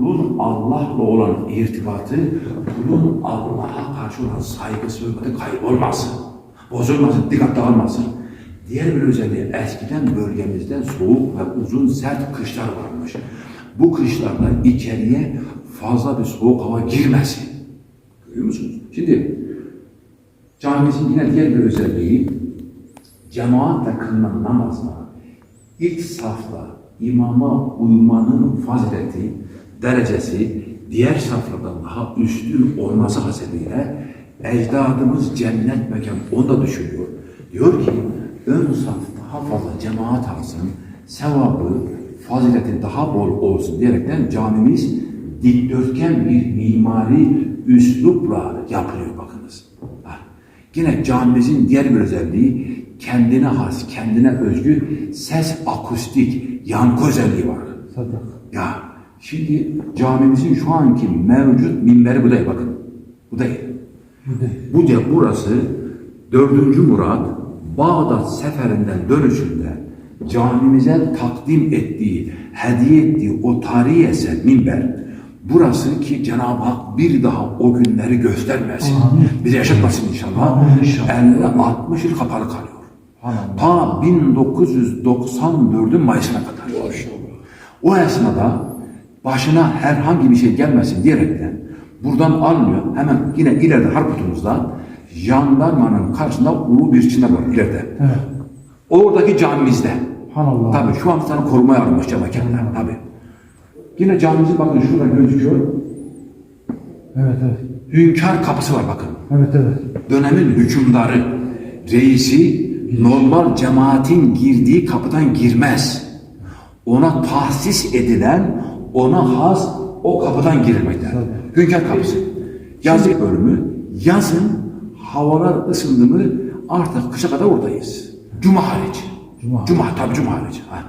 kulun Allah'la olan irtibatı, kulun Allah'a karşı olan saygısı, hürmeti kaybolmasın. Bozulmasın, dikkat dağılmasın. Diğer bir özelliği eskiden bölgemizde soğuk ve uzun sert kışlar varmış. Bu kışlarda içeriye fazla bir soğuk hava girmesin. Görüyor musunuz? Şimdi camimizin yine diğer bir özelliği cemaatle kılınan namazda ilk safla imama uymanın fazileti, derecesi diğer saflardan daha üstün olması hasebiyle ecdadımız cennet mekan onu da düşünüyor. Diyor ki ön saf daha fazla cemaat alsın, sevabı, fazileti daha bol olsun diyerekten camimiz dikdörtgen bir mimari üslupla yapılıyor bakınız. Ha. Yine camimizin diğer bir özelliği kendine has, kendine özgü ses akustik yankı özelliği var. Sadak. Ya şimdi camimizin şu anki mevcut minberi bu değil bakın. Bu değil. Bu de burası 4. Murat Bağdat seferinden dönüşünde camimize takdim ettiği, hediye ettiği o tarihi eser minber burası ki Cenab-ı Hak bir daha o günleri göstermesin. Amin. Bize yaşatmasın inşallah. Amin inşallah. 50-60 yıl kapalı kalıyor. Hanım. Ta 1994'ün Mayıs'ına kadar. O esnada başına herhangi bir şey gelmesin diyerekten buradan almıyor. Hemen yine ileride Harput'umuzda jandarmanın karşısında ulu bir çinar var ileride. Evet. Oradaki camimizde. Hanallah. Tabii şu an sana korumaya alınmış cemakenler. Tabii. Yine camimizin bakın şurada gözüküyor. Evet evet. Hünkâr kapısı var bakın. Evet evet. dönemin hükümdarı, reisi normal cemaatin girdiği kapıdan girmez. Ona tahsis edilen, ona has o kapıdan girilmekte. Hünkâr kapısı. Yazlık bölümü, yazın havalar ısındı mı artık kışa kadar oradayız. Cuma hariç. Cuma. Cuma tabii cuma hariç. Ha.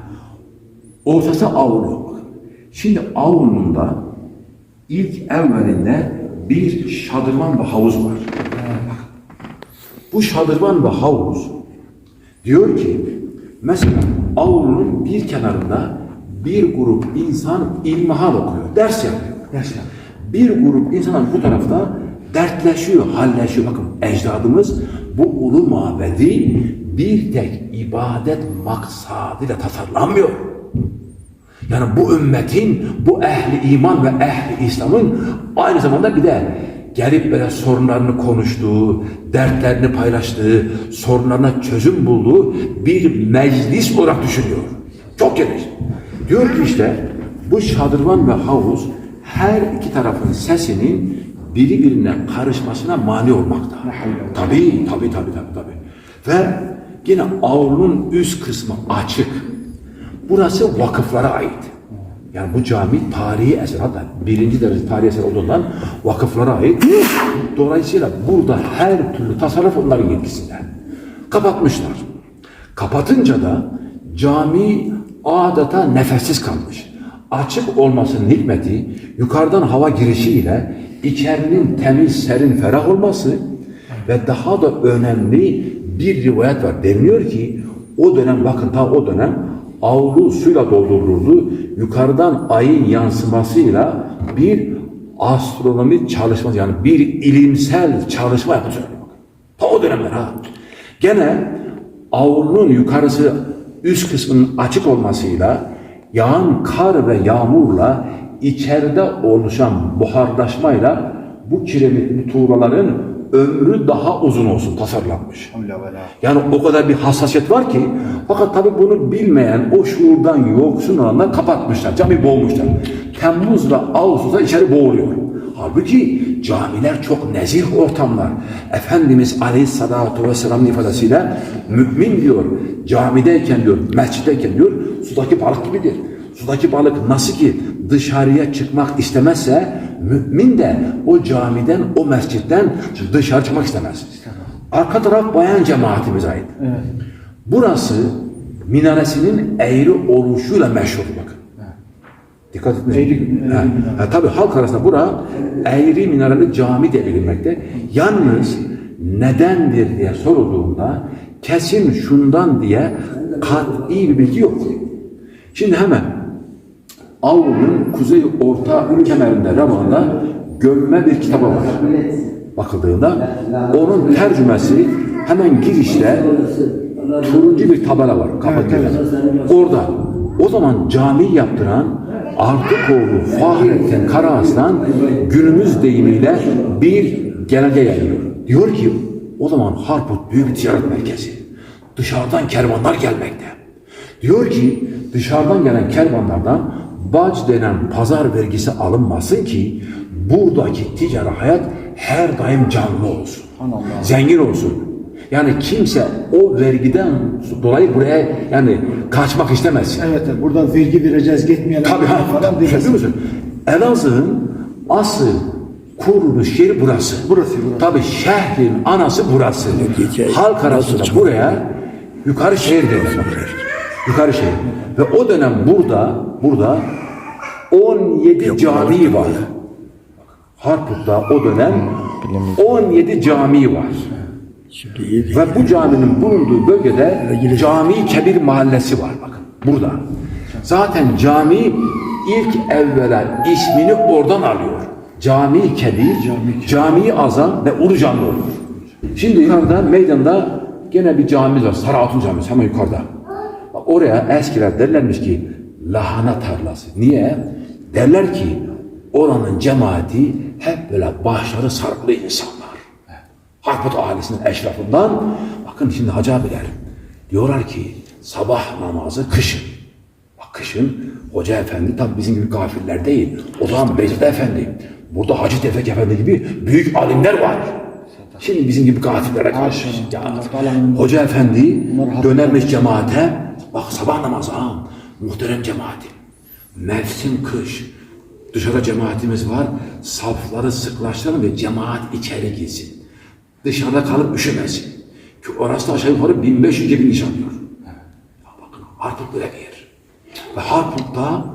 Ortası avlu. Şimdi avlunun da ilk evvelinde bir şadırvan ve havuz var. Bu şadırvan ve havuz diyor ki mesela avlunun bir kenarında bir grup insan ilmihal okuyor, ders yapıyor. Ders yapıyor. Bir grup insan bu tarafta dertleşiyor, halleşiyor. Bakın ecdadımız bu ulu mabedi bir tek ibadet maksadıyla tasarlanmıyor. Yani bu ümmetin, bu ehli iman ve ehli İslam'ın aynı zamanda bir de gelip böyle sorunlarını konuştuğu, dertlerini paylaştığı, sorunlarına çözüm bulduğu bir meclis olarak düşünüyor. Çok geniş. Diyor ki işte bu şadırvan ve havuz her iki tarafın sesinin birbirine karışmasına mani olmakta. Tabii, tabii, tabii, tabii, tabii. Ve yine avlunun üst kısmı açık. Burası vakıflara ait. Yani bu cami tarihi eser hatta birinci derece tarihi eser olduğundan vakıflara ait. Dolayısıyla burada her türlü tasarruf onların yetkisinde. Kapatmışlar. Kapatınca da cami adeta nefessiz kalmış. Açık olmasının hikmeti yukarıdan hava girişiyle içerinin temiz, serin, ferah olması ve daha da önemli bir rivayet var. Deniliyor ki o dönem bakın ta o dönem avlu suyla doldurulurdu. Yukarıdan ayın yansımasıyla bir astronomi çalışması yani bir ilimsel çalışma yapılıyor. Ta o dönemler ha. Gene avlunun yukarısı üst kısmının açık olmasıyla yağan kar ve yağmurla içeride oluşan buharlaşmayla bu kiremitli tuğlaların ömrü daha uzun olsun tasarlanmış. Yani o kadar bir hassasiyet var ki fakat tabi bunu bilmeyen o şuurdan yoksun olanlar kapatmışlar. Cami boğmuşlar. Temmuz'la Ağustos'ta içeri boğuluyor. Halbuki camiler çok nezih ortamlar. Efendimiz Aleyhisselatü Vesselam'ın ifadesiyle mümin diyor camideyken diyor, mescitteyken diyor sudaki balık gibidir. Sudaki balık nasıl ki dışarıya çıkmak istemezse mümin de o camiden, o mescitten dışarı çıkmak istemez. Arka taraf bayan cemaatimize ait. Evet. Burası minaresinin eğri oluşuyla meşhur bakın. Dikkat etmeyin. Eğri- eğri Ha, tabii halk arasında bura eğri minareli cami de bilinmekte. Yalnız nedendir diye sorulduğunda kesin şundan diye kat'i bir bilgi yok. Şimdi hemen Avlu'nun kuzey orta kemerinde Ravan'da gömme bir kitabı var. Bakıldığında onun tercümesi hemen girişte turuncu bir tabela var girişinde. Orada o zaman cami yaptıran Artukoğlu Fahrettin Karaaslan günümüz deyimiyle bir genelge yayıyor. Diyor ki o zaman Harput büyük bir ticaret merkezi. Dışarıdan kervanlar gelmekte. Diyor ki dışarıdan gelen kervanlardan bac denen pazar vergisi alınmasın ki buradaki ticari hayat her daim canlı olsun. Zengin olsun. Yani kimse o vergiden dolayı buraya yani kaçmak istemez. Evet, evet. Buradan vergi vereceğiz, gitmeyelim Tabii ha, falan demesin. musun? Elazığ'ın asıl kuruluş yeri burası. Burası, burası. Tabii şehrin anası burası. Halk arasında buraya yukarı şehir derler. Yukarı şehir. Ve o dönem burada, burada 17 cami var. Harput'ta o dönem 17 cami var. Ve bu caminin bulunduğu bölgede Cami Kebir Mahallesi var bakın burada. Zaten cami ilk evvela ismini oradan alıyor. Cami Kebir, Cami Azam ve Ulu Cami olur. Şimdi yukarıda meydanda gene bir camimiz var. Sarı Hatun Camisi hemen yukarıda. Bak oraya eskiler derlermiş ki lahana tarlası. Niye? Derler ki oranın cemaati hep böyle başları sarıklı insanlar. Harput ailesinin eşrafından bakın şimdi Hacı abiler diyorlar ki sabah namazı kışın. Bak kışın Hoca Efendi tabi bizim gibi kafirler değil. O zaman Beyzat Efendi. Burada Hacı Tevfik Efendi gibi büyük alimler var. Şimdi bizim gibi kafirlere karşı. Ya, Hoca Efendi dönermiş cemaate. Bak sabah namazı ha. Muhterem cemaati. Mevsim kış. Dışarıda cemaatimiz var. Safları sıklaştırın ve cemaat içeri girsin. Dışarıda kalıp üşümesin. Ki orası da aşağı yukarı 1500 bin alıyor. Ya bakın Harput böyle bir yer. Ve Harput'ta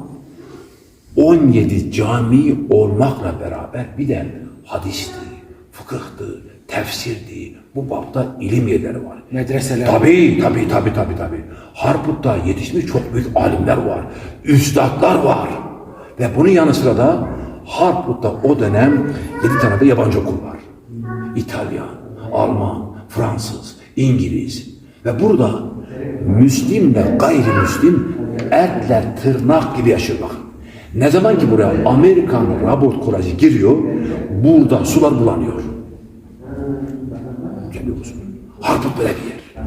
17 cami olmakla beraber bir de hadisti, fıkıhtı, tefsirdi. Bu bapta ilim yerleri var. Medreseler. Tabii, tabii, tabii, tabii, tabii. Harput'ta yetişmiş çok büyük alimler var. Üstadlar var. Ve bunun yanı sıra da Harput'ta o dönem yedi tane de yabancı okul var. İtalyan, Alman, Fransız, İngiliz. Ve burada Müslimle gayrimüslim etler tırnak gibi yaşıyor bakın. Ne zaman ki buraya Amerikan robot kuracı giriyor, burada sular bulanıyor. Görüyor musun? Harput böyle bir yer.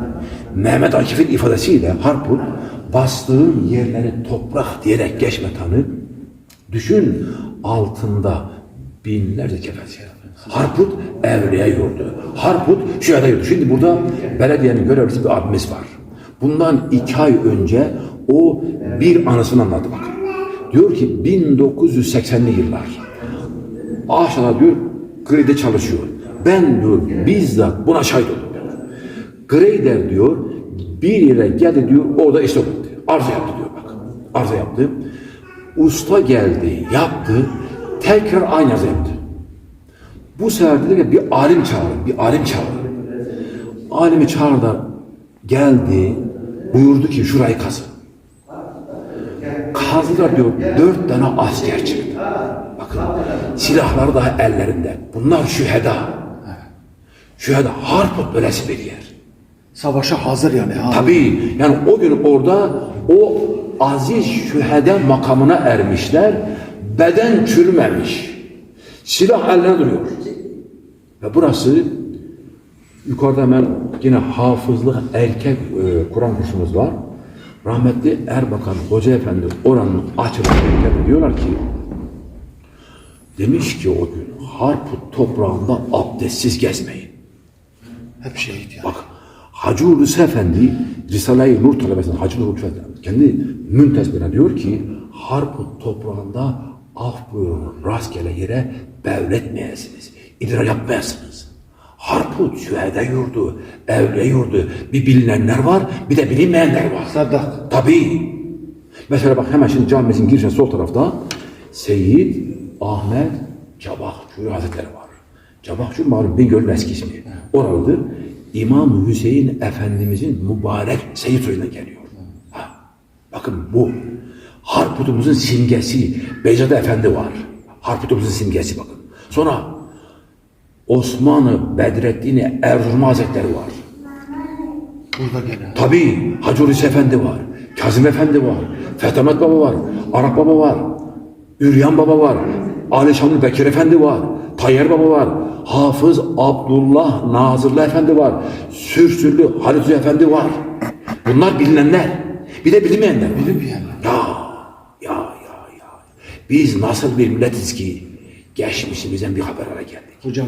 Mehmet Akif'in ifadesiyle Harput bastığın yerleri toprak diyerek geçme tanı. Düşün altında binlerce kefes yer. Harput evliya yurdu. Harput şurada yurdu. Şimdi burada belediyenin görevlisi bir abimiz var. Bundan iki ay önce o bir anısını anlattı bakın. Diyor ki 1980'li yıllar. Aşağıda diyor gride çalışıyor. Ben diyor bizzat buna şahit oldum. Grader diyor bir yere geldi diyor orada istop etti. Arıza yaptı diyor bak. Arıza yaptı. Usta geldi yaptı. Tekrar aynı arıza yaptı. Bu sefer dedi ki bir alim çağırın. Bir alim çağırın. Alimi çağırdı. Geldi. Buyurdu ki şurayı kazın. Kazdılar diyor. Dört tane asker çıktı. Bakın silahları da ellerinde. Bunlar şüheda. Şüheda. Harput böylesi bir yer. Savaşa hazır yani. Ha. Tabii yani o gün orada o aziz şühede makamına ermişler. Beden çürümemiş. Silah eline duruyor. Ve burası yukarıda hemen yine hafızlık erkek e, Kur'an kursumuz var. Rahmetli Erbakan Hoca Efendi oranın açılışında diyorlar ki demiş ki o gün Harput toprağında abdestsiz gezmeyin. Hep şehit ya. Bak Hacı Hulusi Efendi Risale-i Nur talebesinden Hacı Hulusi Efendi kendi müntesbine diyor ki Harput toprağında af buyurun rastgele yere bevletmeyesiniz. İdrar yapmayasınız. Harput şühede yurdu, evliya yurdu. Bir bilinenler var, bir de bilinmeyenler var. Sadak. Tabii. Mesela bak hemen şimdi camimizin girişine sol tarafta Seyyid Ahmet Cabakçı Hazretleri var. Cabakçı malum Bingöl'ün eski ismi. Oralıdır. İmam Hüseyin Efendimizin mübarek Seyyid soyundan geliyor. Ha, bakın bu. Harputumuzun simgesi Beyzade Efendi var. Harputumuzun simgesi bakın. Sonra Osmanlı Bedrettin Erzurum Hazretleri var. Burada gene. Tabii Hacı Hulusi Efendi var. Kazım Efendi var. Fethamet Baba var. Arap Baba var. Üryan Baba var. Ali Şanlı Bekir Efendi var. Tayyar Baba var. Hafız Abdullah Nazırlı Efendi var. Sürsürlü Halit Efendi var. Bunlar bilinenler. Bir de bilinmeyenler. Bilinmeyenler. Ya, ya, ya, ya. Biz nasıl bir milletiz ki geçmişimizden bir haber ara geldik. Hocam